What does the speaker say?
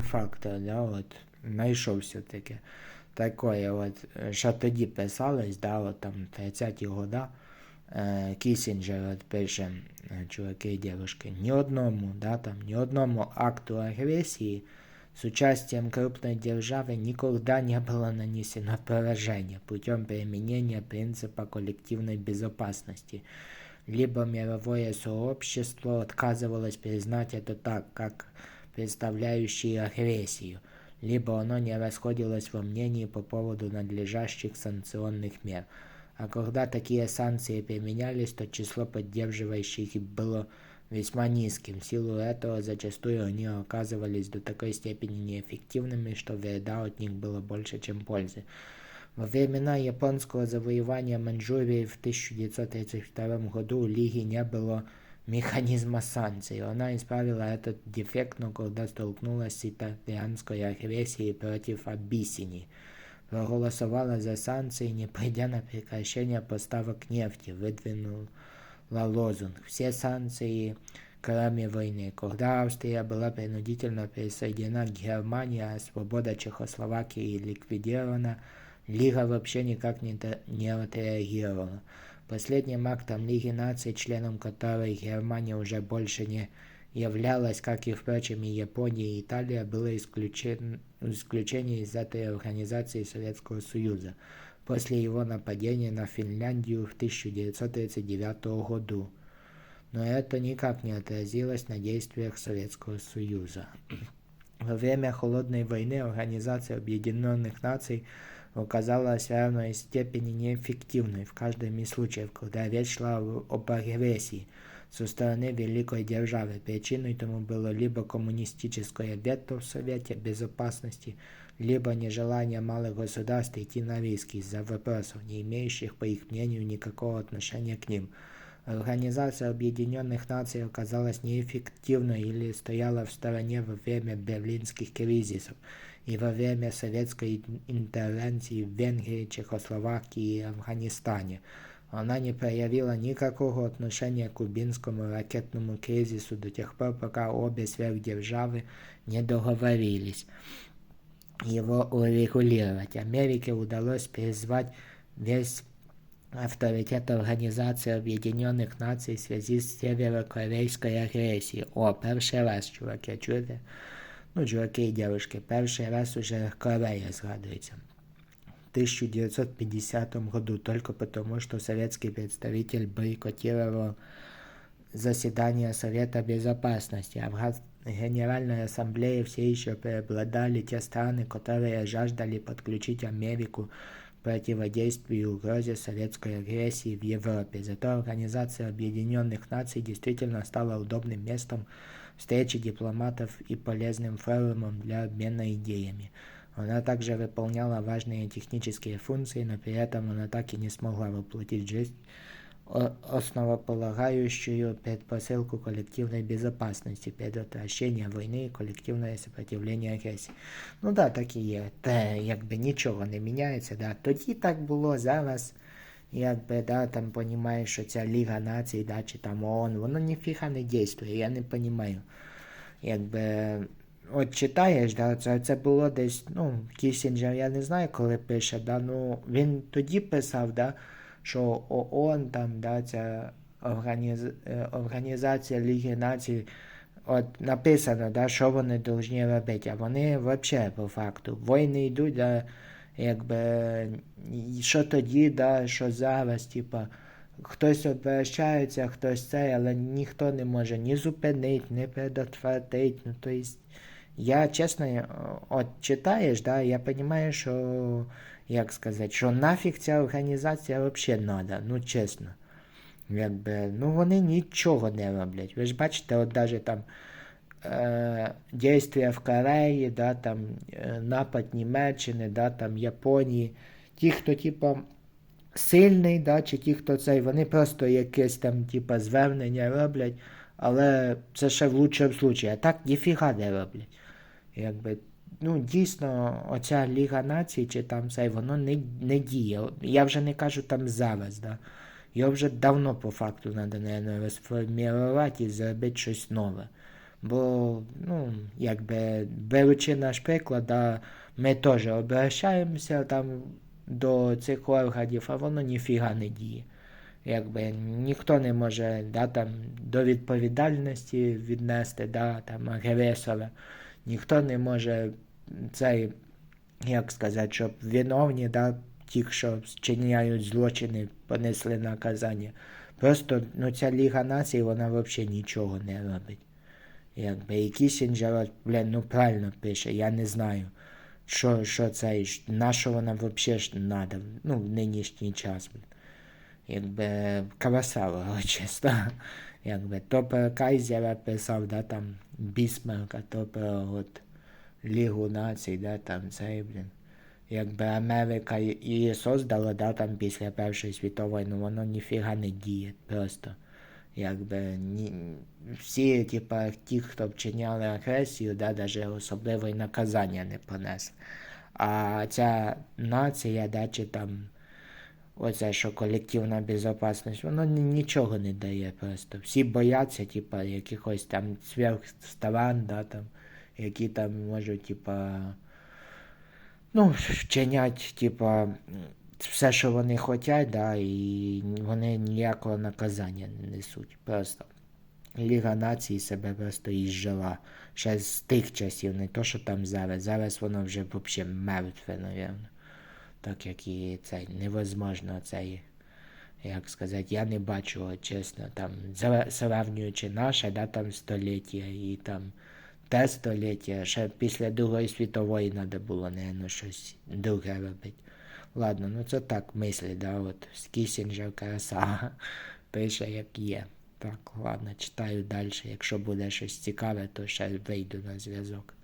фактор, да, от, знайшовся таке. Такое, от, що тоді писалось, да, от, там, 30-ті года, е, Кісінджер от, пише, е, чуваки і дівчатки, ні одному, да, там, ні одному акту агресії с участием крупной державы никогда не было нанесено поражение путем применения принципа коллективной безопасности. Либо мировое сообщество отказывалось признать это так, как представляющие агрессию, либо оно не расходилось во мнении по поводу надлежащих санкционных мер. А когда такие санкции применялись, то число поддерживающих их было весьма низким. В силу этого зачастую они оказывались до такой степени неэффективными, что вреда от них было больше, чем пользы. Во времена японского завоевания Маньчжурии в 1932 году у Лиги не было механизма санкций. Она исправила этот дефект, но когда столкнулась с итальянской агрессией против Абиссинии, проголосовала за санкции, не придя на прекращение поставок нефти, выдвинула лозунг «Все санкции, кроме войны». Когда Австрия была принудительно присоединена к Германии, а свобода Чехословакии ликвидирована, Лига вообще никак не, не отреагировала. Последним актом Лиги наций, членом которой Германия уже больше не являлась, как и, впрочем, и Япония и Италия, было исключен, исключение из этой организации Советского Союза после его нападения на Финляндию в 1939 году. Но это никак не отразилось на действиях Советского Союза. Во время Холодной войны Организация Объединенных Наций оказалась в равной степени неэффективной в каждом из случаев, когда речь шла об агрессии со стороны великой державы. Причиной тому было либо коммунистическое вето в Совете Безопасности, либо нежелание малых государств идти на риски из-за вопросов, не имеющих, по их мнению, никакого отношения к ним. Организация Объединенных Наций оказалась неэффективной или стояла в стороне во время берлинских кризисов и во время советской интервенции в Венгрии, Чехословакии и Афганистане. Она не проявила никакого отношения к кубинскому ракетному кризису до тех пор, пока обе сверхдержавы не договорились его урегулировать. Америке удалось призвать весь авторитет Организации Об'єднаних Націй в связи з северокорейською агресією. О, перший раз, чуваки, чуєте? Ну, чуваки и девушки, перший раз уже Корея згадується. В 1950 году, только потому, что советский представитель бойкотировал заседание Совета Безопасности. Афган... Генеральной Ассамблее все еще преобладали те страны, которые жаждали подключить Америку противодействию угрозе советской агрессии в Европе. Зато Организация Объединенных Наций действительно стала удобным местом встречи дипломатов и полезным форумом для обмена идеями. Она также выполняла важные технические функции, но при этом она так и не смогла воплотить в жизнь основополагающую предпосылку коллективной безопасности, предотвращения війни і колективне сопротивлення агресії. Ну да, так і є. Те, якби нічого не міняється. Да. Тоді так було, зараз, якби, да, там понімаєш, що ця Ліга націй, да, чи там ООН, воно ніфіга не дійствує, я не розумію. Якби. От читаєш, да, це це було десь, ну, Кісінджер, я не знаю, коли пише, да, ну, він тоді писав, да, що ООН, там, да, ця організ... Е, організація Ліги Націй, от написано, да, що вони повинні робити. А вони взагалі по факту. Війни йдуть, да, якби, що тоді, да, що зараз, типа, хтось обращається, хтось це, але ніхто не може ні зупинити, ні предотвратити. Ну, то я чесно, от читаєш, да, я розумію, що як сказати, що нафіг ця організація взагалі треба, ну чесно. Якби, Ну вони нічого не роблять. Ви ж бачите, от навіть там е, дійствия в Кореї, да, там, е, напад Німеччини, да, там, Японії. Ті, хто типу, сильний, да, чи ті, хто цей, вони просто якесь там типу, звернення роблять, але це ще в лучшому случаї. А так ніфіга не роблять. Якби, ну, дійсно, оця Ліга націй чи там цей, воно не не діє. Я вже не кажу там зараз. да. Його вже давно по факту треба, наверное, розформувати і зробити щось нове. Бо, ну, якби беручи наш приклад, да, ми теж обращаємося там до цих органів, а воно ніфіга не діє. Якби ніхто не може да, там, до відповідальності віднести да, там, агресора, ніхто не може цей, як сказати, щоб виновні, да, ті, що вчиняють злочини, понесли наказання. Просто ну, ця Ліга націй, вона взагалі нічого не робить. Якби і Кісінджер, от, блін, ну правильно пише, я не знаю, що, що це, на що вона взагалі ж надо, ну, в нинішній час. Якби красава, чесно. Якби то про Кайзера писав, да, там, Бісмарка, то про от, Лігу націй, да, там, цей, блін. Якби Америка її создала, да, там після Першої світової, ну воно ніфіга не діє просто. Якби ні, всі, типа, ті, хто вчиняли агресію, да, даже особливо й наказання не понесли. А ця нація, да, чи там оце, що колективна безпечність, воно нічого не дає просто. Всі бояться, типа, якихось там сверхсторон, да, там, які там можуть, типа, ну, вчинять, типа, все, що вони хочуть, да, і вони ніякого наказання не несуть. Просто. Ліга націй себе просто ізжила. Ще з тих часів, не то, що там зараз. Зараз воно вже взагалі мертве, напевно. Так як і цей невозможно цей, як сказати, я не бачу, чесно, там, сравнюючи наше, да, там століття і там те століття, ще після Другої світової треба було, напевно, щось друге робити. Ладно, ну це так мислі, да, от Кісінджер краса пише, як є. Так, ладно, читаю далі. Якщо буде щось цікаве, то ще вийду на зв'язок.